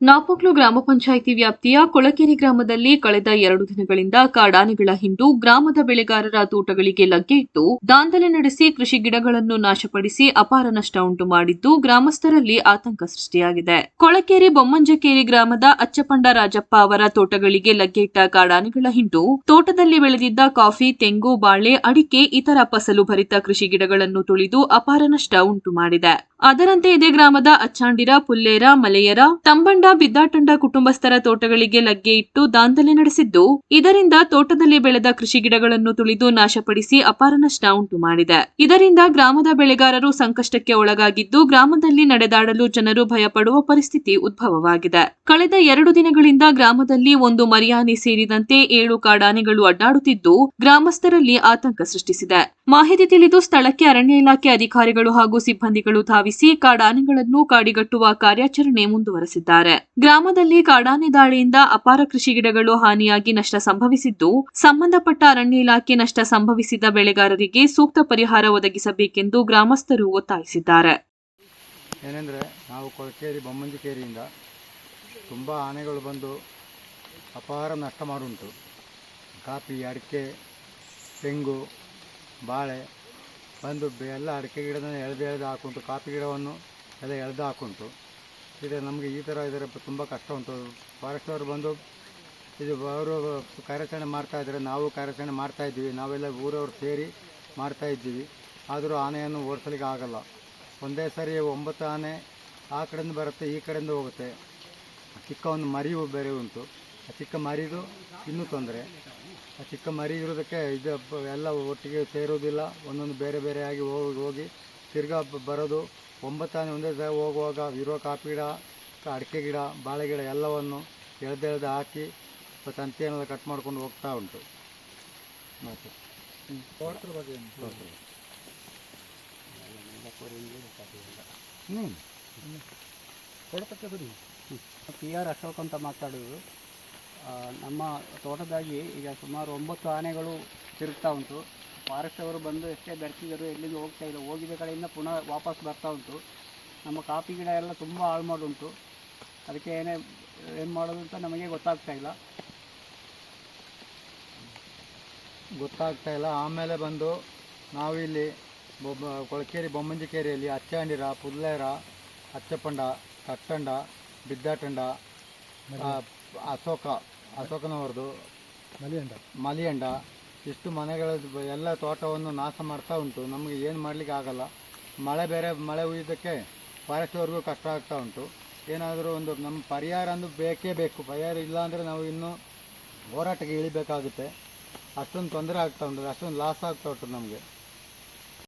ನಾಪೋಕ್ಲು ಗ್ರಾಮ ಪಂಚಾಯಿತಿ ವ್ಯಾಪ್ತಿಯ ಕೊಳಕೆರೆ ಗ್ರಾಮದಲ್ಲಿ ಕಳೆದ ಎರಡು ದಿನಗಳಿಂದ ಕಾಡಾನೆಗಳ ಹಿಂಡು ಗ್ರಾಮದ ಬೆಳೆಗಾರರ ತೋಟಗಳಿಗೆ ಲಗ್ಗೆ ಇಟ್ಟು ದಾಂಧಲೆ ನಡೆಸಿ ಕೃಷಿ ಗಿಡಗಳನ್ನು ನಾಶಪಡಿಸಿ ಅಪಾರ ನಷ್ಟ ಉಂಟು ಮಾಡಿದ್ದು ಗ್ರಾಮಸ್ಥರಲ್ಲಿ ಆತಂಕ ಸೃಷ್ಟಿಯಾಗಿದೆ. ಕೊಳಕೇರಿ ಬೊಮ್ಮಂಜಕೇರಿ ಗ್ರಾಮದ ಅಚ್ಚಪಂಡ ರಾಜಪ್ಪ ಅವರ ತೋಟಗಳಿಗೆ ಲಗ್ಗೆ ಇಟ್ಟ ಕಾಡಾನೆಗಳ ಹಿಂಡು ತೋಟದಲ್ಲಿ ಬೆಳೆದಿದ್ದ ಕಾಫಿ, ತೆಂಗು, ಬಾಳೆ, ಅಡಿಕೆ, ಇತರ ಫಸಲು ಭರಿತ ಕೃಷಿ ಗಿಡಗಳನ್ನು ತುಳಿದು ಅಪಾರ ನಷ್ಟ ಉಂಟು ಮಾಡಿದೆ. ಅದರಂತೆ ಇದೇ ಗ್ರಾಮದ ಅಚ್ಚಾಂಡಿರ, ಪುಲ್ಲೇರ, ಮಲೆಯರ, ತಂಬಂಡ ಬಿದ್ದಾಟಂಡ ಕುಟುಂಬಸ್ಥರ ತೋಟಗಳಿಗೆ ಲಗ್ಗೆ ಇಟ್ಟು ದಾಂಧಲೆ ನಡೆಸಿದ್ದು, ಇದರಿಂದ ತೋಟದಲ್ಲಿ ಬೆಳೆದ ಕೃಷಿ ಗಿಡಗಳನ್ನು ತುಳಿದು ನಾಶಪಡಿಸಿ ಅಪಾರ ನಷ್ಟ ಉಂಟು ಮಾಡಿದೆ. ಇದರಿಂದ ಗ್ರಾಮದ ಬೆಳೆಗಾರರು ಸಂಕಷ್ಟಕ್ಕೆ ಒಳಗಾಗಿದ್ದು, ಗ್ರಾಮದಲ್ಲಿ ನಡೆದಾಡಲು ಜನರು ಭಯಪಡುವ ಪರಿಸ್ಥಿತಿ ಉದ್ಭವವಾಗಿದೆ. ಕಳೆದ ಎರಡು ದಿನಗಳಿಂದ ಗ್ರಾಮದಲ್ಲಿ ಒಂದು ಮರಿಯಾನೆ ಸೇರಿದಂತೆ ಏಳು ಕಾಡಾನೆಗಳು ಅಡ್ಡಾಡುತ್ತಿದ್ದು, ಗ್ರಾಮಸ್ಥರಲ್ಲಿ ಆತಂಕ ಸೃಷ್ಟಿಸಿದೆ. ಮಾಹಿತಿ ತಿಳಿದು ಸ್ಥಳಕ್ಕೆ ಅರಣ್ಯ ಇಲಾಖೆ ಅಧಿಕಾರಿಗಳು ಹಾಗೂ ಸಿಬ್ಬಂದಿಗಳು ಧಾವಿಸಿ ಕಾಡಾನೆಗಳನ್ನು ಕಾಡಿಗಟ್ಟುವ ಕಾರ್ಯಾಚರಣೆ ಮುಂದುವರೆಸಿದ್ದಾರೆ. ಗ್ರಾಮದಲ್ಲಿ ಕಾಡಾನೆ ದಾಳಿಯಿಂದ ಅಪಾರ ಕೃಷಿ ಗಿಡಗಳು ಹಾನಿಯಾಗಿ ನಷ್ಟ ಸಂಭವಿಸಿದ್ದು, ಸಂಬಂಧಪಟ್ಟ ಅರಣ್ಯ ಇಲಾಖೆ ನಷ್ಟ ಸಂಭವಿಸಿದ ಬೆಳೆಗಾರರಿಗೆ ಸೂಕ್ತ ಪರಿಹಾರ ಒದಗಿಸಬೇಕೆಂದು ಗ್ರಾಮಸ್ಥರು ಒತ್ತಾಯಿಸಿದ್ದಾರೆ. ಏನೆಂದರೆ, ನಾವು ಕೊಳಕೇರಿ ಬೊಮ್ಮಂಜಿಕೇರಿಯಿಂದ ತುಂಬ ಆನೆಗಳು ಬಂದು ಅಪಾರ ನಷ್ಟ ಮಾಡುಂಟು. ಕಾಫಿ, ಅಡಿಕೆ, ತೆಂಗು, ಬಾಳೆ ಬಂದು ಎಲ್ಲ ಅಡಿಕೆ ಗಿಡನ ಎಳೆದು ಎಳೆದು ಹಾಕುಂಟು. ಕಾಫಿ ಗಿಡವನ್ನು ಎಲ್ಲ ಎಳೆದು ಹಾಕುಂಟು. ಇದು, ನಮಗೆ ಈ ಥರ ಇದರ ತುಂಬ ಕಷ್ಟ ಉಂಟು. ಫಾರೆಸ್ಟ್ ಅವರು ಬಂದು ಇದು ಅವರು ಕಾರ್ಯಾಚರಣೆ ಮಾಡ್ತಾ ಇದ್ದಾರೆ ನಾವು ಕಾರ್ಯಾಚರಣೆ ಮಾಡ್ತಾ ಇದ್ದೀವಿ. ನಾವೆಲ್ಲ ಊರವರು ಸೇರಿ ಮಾಡ್ತಾ ಇದ್ದೀವಿ. ಆದರೂ ಆನೆಯನ್ನು ಓಡಿಸಲಿಕ್ಕೆ ಆಗಲ್ಲ. ಒಂದೇ ಸರಿ ಒಂಬತ್ತು ಆನೆ ಆ ಕಡೆಯಿಂದ ಬರುತ್ತೆ, ಈ ಕಡೆಯಿಂದ ಹೋಗುತ್ತೆ. ಚಿಕ್ಕ ಒಂದು ಮರಿಯು ಬೇರೆ ಉಂಟು. ಆ ಚಿಕ್ಕ ಮರಿದು ಇನ್ನೂ ತೊಂದರೆ. ಆ ಚಿಕ್ಕ ಮರಿ ಇರೋದಕ್ಕೆ ಇದು ಎಲ್ಲ ಒಟ್ಟಿಗೆ ಸೇರೋದಿಲ್ಲ. ಒಂದೊಂದು ಬೇರೆ ಬೇರೆಯಾಗಿ ಹೋಗಿ ಹೋಗಿ ತಿರ್ಗಾ ಬರೋದು ಒಂಬತ್ತು ಆನೆ ಒಂದೇ ಹೋಗುವಾಗ ಇರೋ ಕಾಫಿ ಗಿಡ ಅಡಿಕೆ ಗಿಡ ಬಾಳೆ ಗಿಡ ಎಲ್ಲವನ್ನು ಎಳ್ದೆಳ್ದು ಹಾಕಿ ತಂತಿಯನ್ನೆಲ್ಲ ಕಟ್ ಮಾಡ್ಕೊಂಡು ಹೋಗ್ತಾ ಉಂಟು. ಮತ್ತೆ? ಹ್ಞೂ ಕೊಡತಕ್ಕ ಬಿಡಿ ಪಿ ಆರ್ ಅಶೋಕ್ ಅಂತ ಮಾತಾಡೋದು. ನಮ್ಮ ತೋಟದಾಗಿ ಈಗ ಸುಮಾರು ಒಂಬತ್ತು ಆನೆಗಳು ತಿರುಗ್ತಾ ಉಂಟು. ಫಾರೆಸ್ಟ್ ಅವರು ಬಂದು ಎಷ್ಟೇ ಬೆರೆಸಿದರು ಎಲ್ಲಿಂದ ಹೋಗ್ತಾ ಇಲ್ಲ. ಹೋಗಿದ ಕಡೆಯಿಂದ ಪುನಃ ವಾಪಸ್ ಬರ್ತಾ ಉಂಟು. ನಮ್ಮ ಕಾಫಿ ಗಿಡ ಎಲ್ಲ ತುಂಬ ಹಾಳು ಮಾಡುಂಟು ಅದಕ್ಕೆ ಏನೇ ಏನು ಮಾಡೋದು ಅಂತ ನಮಗೆ ಗೊತ್ತಾಗ್ತಾ ಇಲ್ಲ. ಗೊತ್ತಾಗ್ತಾ ಇಲ್ಲ. ಆಮೇಲೆ ಬಂದು ನಾವಿಲ್ಲಿ ಬೊಬ್ಬ ಕೊಳಕೇರಿ ಬೊಮ್ಮಂಜಿಕೇರಿಯಲ್ಲಿ ಅಚ್ಚಾಂಡಿರ ಪುಲ್ಲೇರ ಅಚ್ಚಪಂಡ ಕಟ್ಟಂಡ ಬಿದ್ದಾಟಂಡ ಆ, ಅಶೋಕ ಅಶೋಕನವರದು ಮಲಿಯಂಡ. ಮಲಿಯಂಡ ಇಷ್ಟು ಮನೆಗಳ ಎಲ್ಲ ತೋಟವನ್ನು ನಾಶ ಮಾಡ್ತಾ ಉಂಟು. ನಮಗೆ ಏನು ಮಾಡಲಿಕ್ಕೆ ಆಗಲ್ಲ. ಮಳೆ ಬೇರೆ, ಮಳೆ ಉಯ್ಯೋದಕ್ಕೆ ಫಾರೆಸ್ಟ್ವರೆಗೂ ಕಷ್ಟ ಆಗ್ತಾ ಉಂಟು. ಏನಾದರೂ ಒಂದು ನಮ್ಮ ಪರಿಹಾರ ಅಂದು ಬೇಕೇ ಬೇಕು. ಪರಿಹಾರ ಇಲ್ಲ ಅಂದರೆ ನಾವು ಇನ್ನೂ ಹೋರಾಟಕ್ಕೆ ಇಳಿಬೇಕಾಗುತ್ತೆ. ಅಷ್ಟೊಂದು ತೊಂದರೆ ಆಗ್ತಾ ಉಂಟು. ಅಷ್ಟೊಂದು ಲಾಸ್ ಆಗ್ತಾ ಉಂಟು ನಮಗೆ.